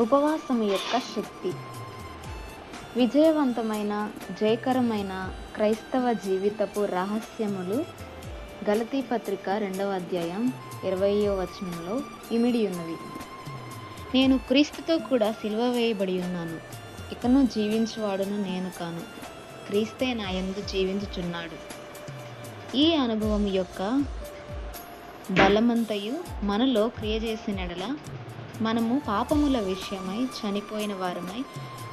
ఉపవాసం యొక్క శక్తి. విజయవంతమైన జయకరమైన క్రైస్తవ జీవితపు రహస్యములు గలతీ పత్రిక రెండవ అధ్యాయం ఇరవయో వచనంలో ఇమిడి ఉన్నవి. నేను క్రీస్తుతో కూడా సిలువ వేయబడి ఉన్నాను. ఇకను జీవించువాడును నేను కాను. క్రీస్తే నా యందు జీవించుచున్నాడు. ఈ అనుభవం యొక్క బలమంతయు మనలో క్రియ చేసిన మనము పాపముల విషయమై చనిపోయిన వారమై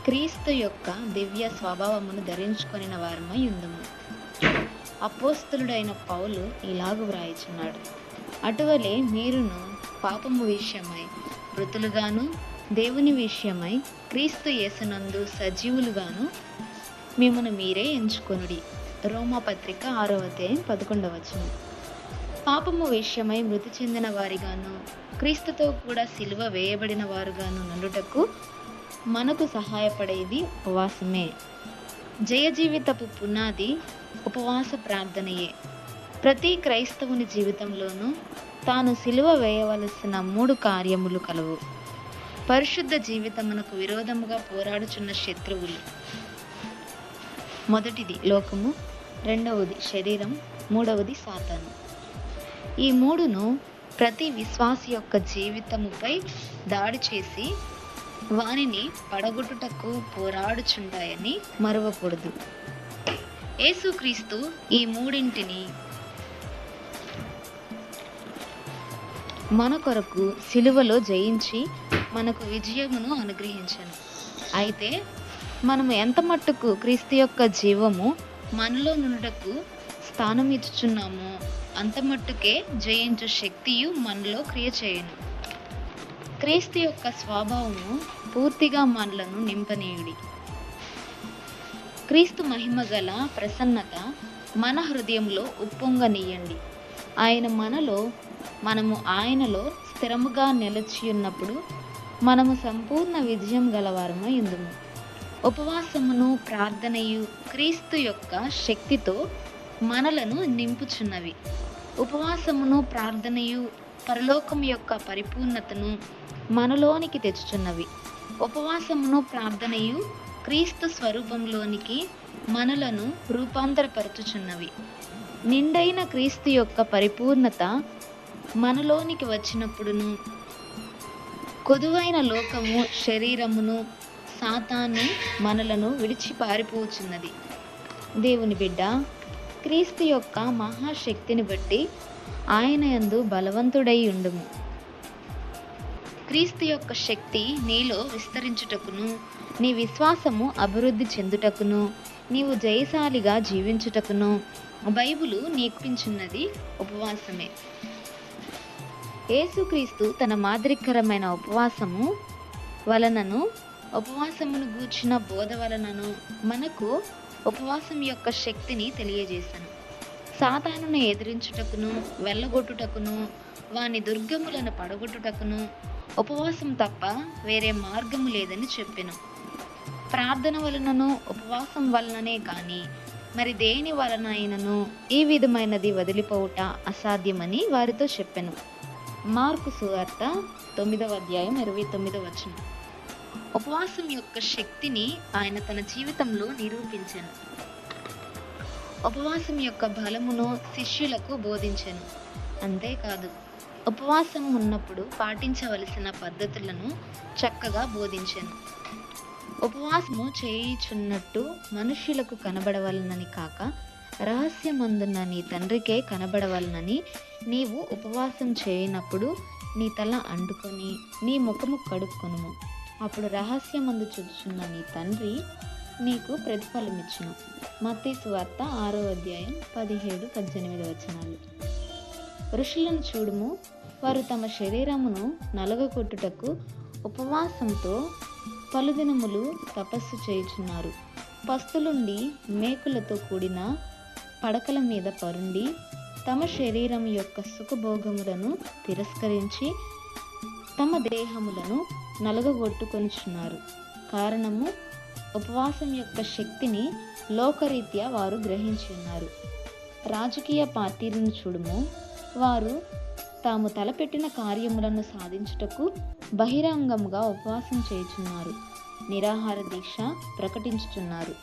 క్రీస్తు యొక్క దివ్య స్వభావమును ధరించుకొనిన వారమై ఉందము. అపోస్తులుడైన పౌలు ఇలాగు వ్రాయిచున్నాడు. అటువలే మీరును పాపము విషయమై మృతులుగాను దేవుని విషయమై క్రీస్తు యేసునందు సజీవులుగాను మిమ్మను మీరే ఎంచుకొనుడి. రోమాపత్రిక ఆరవ అధ్యాయం పదకొండవచనం పాపము విషయమై మృతి చెందిన వారిగాను క్రీస్తుతో కూడా సిలువ వేయబడిన వారుగాను నండుటకు మనకు సహాయపడేది ఉపవాసమే. జయ జీవితపు పునాది ఉపవాస ప్రార్థనయే. ప్రతి క్రైస్తవుని జీవితంలోనూ తాను సిలువ వేయవలసిన మూడు కార్యములు కలవు. పరిశుద్ధ జీవితమునకు విరోధముగా పోరాడుచున్న శత్రువులు. మొదటిది లోకము రెండవది శరీరం మూడవది సాతాను. ఈ మూడును ప్రతి విశ్వాసి యొక్క జీవితముపై దాడి చేసి వానిని పడగొట్టుటకు పోరాడుచుంటాయని మరవకూడదు. యేసుక్రీస్తు ఈ మూడింటిని మన కొరకు సిలువలో జయించి మనకు విజయమును అనుగ్రహించను. అయితే మనము ఎంత మట్టుకు క్రీస్తు యొక్క జీవము మనలో నుండుటకు స్థానం ఇచ్చుచున్నామో అంత మట్టుకే జయించు శక్తియు మనలో క్రియ చేయను. క్రీస్తు యొక్క స్వభావము పూర్తిగా మనలను నింపనీయుడి. క్రీస్తు మహిమ గల ప్రసన్నత మన హృదయంలో ఉప్పొంగనీయండి. ఆయన మనలో మనము ఆయనలో స్థిరముగా నిలిచి ఉన్నప్పుడు మనము సంపూర్ణ విజయం గలవారమై ఉందుము ఉపవాసమును ప్రార్థనయు క్రీస్తు యొక్క శక్తితో మనలను నింపుచున్నవి. ఉపవాసమును ప్రార్థనయు పరలోకం యొక్క పరిపూర్ణతను మనలోనికి తెచ్చుచున్నవి. ఉపవాసమును ప్రార్థనయు క్రీస్తు స్వరూపంలోనికి మనలను రూపాంతరపరచుచున్నవి. నిండైన క్రీస్తు యొక్క పరిపూర్ణత మనలోనికి వచ్చినప్పుడును కొదువైన లోకము శరీరమును సాతాన్ని మనలను విడిచి పారిపోచున్నది దేవుని బిడ్డ క్రీస్తు యొక్క మహాశక్తిని బట్టి ఆయన యందు బలవంతుడై ఉండుము. క్రీస్తు యొక్క శక్తి నీలో విస్తరించుటకును నీ విశ్వాసము అభివృద్ధి చెందుటకును నీవు జయశాలిగా జీవించుటకును. బైబులు నేర్పించున్నది ఉపవాసమే. యేసుక్రీస్తు తన మాదిరికరమైన ఉపవాసము వలనను ఉపవాసమును గూర్చిన బోధ వలనను మనకు ఉపవాసం యొక్క శక్తిని తెలియజేశాను. సాతానును ఎదిరించుటకును వెళ్ళగొట్టుటకును వాని దుర్గములను పడగొట్టుటకును ఉపవాసం తప్ప వేరే మార్గము లేదని చెప్పాను. ప్రార్థన వలనను ఉపవాసం వలననే కానీ మరి దేని వలన అయినను ఈ విధమైనది వదిలిపోవుట అసాధ్యమని వారితో చెప్పాను. మార్కు సువార్త తొమ్మిదవ అధ్యాయం ఇరవై తొమ్మిదవ వచనం. ఉపవాసం యొక్క శక్తిని ఆయన తన జీవితంలో నిరూపించాను. ఉపవాసం యొక్క బలమును శిష్యులకు బోధించాను. అంతేకాదు ఉపవాసం ఉన్నప్పుడు పాటించవలసిన పద్ధతులను చక్కగా బోధించాను. ఉపవాసము చేయుచున్నట్టు మనుష్యులకు కనబడవలనని కాక రహస్యమందున్న నీ తండ్రికే కనబడవలనని నీవు ఉపవాసం చేయనప్పుడు నీ తల అంటుకొని నీ ముఖము కడుక్కొనుము. అప్పుడు రహస్యమందు చూచున్న నీ తండ్రి నీకు ప్రతిఫలమిచ్చును. మత్తయి వార్త ఆరో అధ్యాయం పదిహేడు పద్దెనిమిది వచనాలు. ఋషులను చూడుము. వారు తమ శరీరమును నలగకొట్టుటకు ఉపవాసంతో పలుదినములు తపస్సు చేయుచున్నారు. పస్తులుండి మేకులతో కూడిన పడకల మీద పరుండి తమ శరీరం యొక్క సుఖభోగములను తిరస్కరించి తమ దేహములను నలుగగొట్టుకొనిచున్నారు. కారణము ఉపవాసం యొక్క శక్తిని లోకరీత్యా వారు గ్రహించి ఉన్నారు రాజకీయ పార్టీలను చూడుము. వారు తాము తలపెట్టిన కార్యములను సాధించుటకు బహిరంగముగా ఉపవాసం చేయుచున్నారు. నిరాహార దీక్ష ప్రకటించుచున్నారు.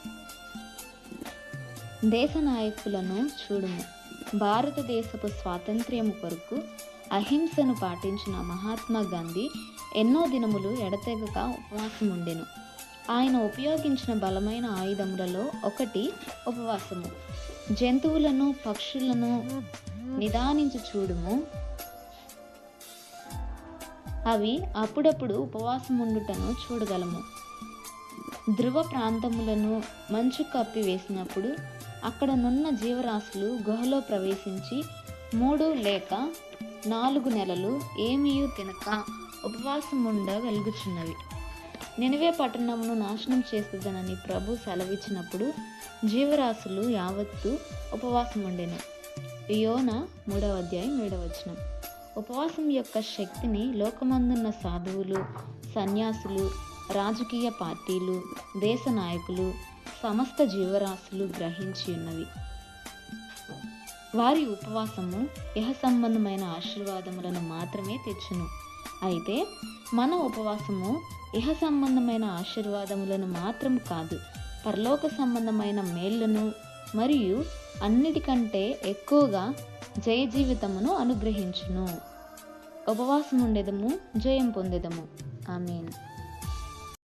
దేశ నాయకులను చూడుము. భారతదేశపు స్వాతంత్ర్యము కొరకు అహింసను పాటించిన మహాత్మా గాంధీ ఎన్నో దినములు ఎడతెగక ఉపవాసం ఉండెను ఆయన ఉపయోగించిన బలమైన ఆయుధములలో ఒకటి ఉపవాసము. జంతువులను పక్షులను నిదానించి చూడుము. అవి అప్పుడప్పుడు ఉపవాసం ఉండుటను చూడగలము. ధ్రువ ప్రాంతములను మంచు కప్పి వేసినప్పుడు అక్కడనున్న జీవరాశులు గుహలో ప్రవేశించి మూడు లేక నాలుగు నెలలు ఏమీయూ తినక ఉపవాసం ఉండగలుగుచున్నవి నినివే పట్టణమును నాశనం చేస్తుందనని ప్రభు సెలవిచ్చినప్పుడు జీవరాశులు యావత్తు ఉపవాసం ఉండెను యోన మూడవ అధ్యాయం ఏడవ వచనం. ఉపవాసం యొక్క శక్తిని లోకమందున్న సాధువులు సన్యాసులు రాజకీయ పార్టీలు దేశ నాయకులు సమస్త జీవరాశులు గ్రహించి ఉన్నవి వారి ఉపవాసము యహ సంబంధమైన ఆశీర్వాదములను మాత్రమే తెచ్చును. అయితే మన ఉపవాసము ఇహ సంబంధమైన ఆశీర్వాదములను మాత్రం కాదు పరలోక సంబంధమైన మేళ్ళను మరియు అన్నిటికంటే ఎక్కువగా జయ జీవితమును అనుగ్రహించును. ఉపవాసం ఉండేదము జయం పొందేదము. ఆమెన్.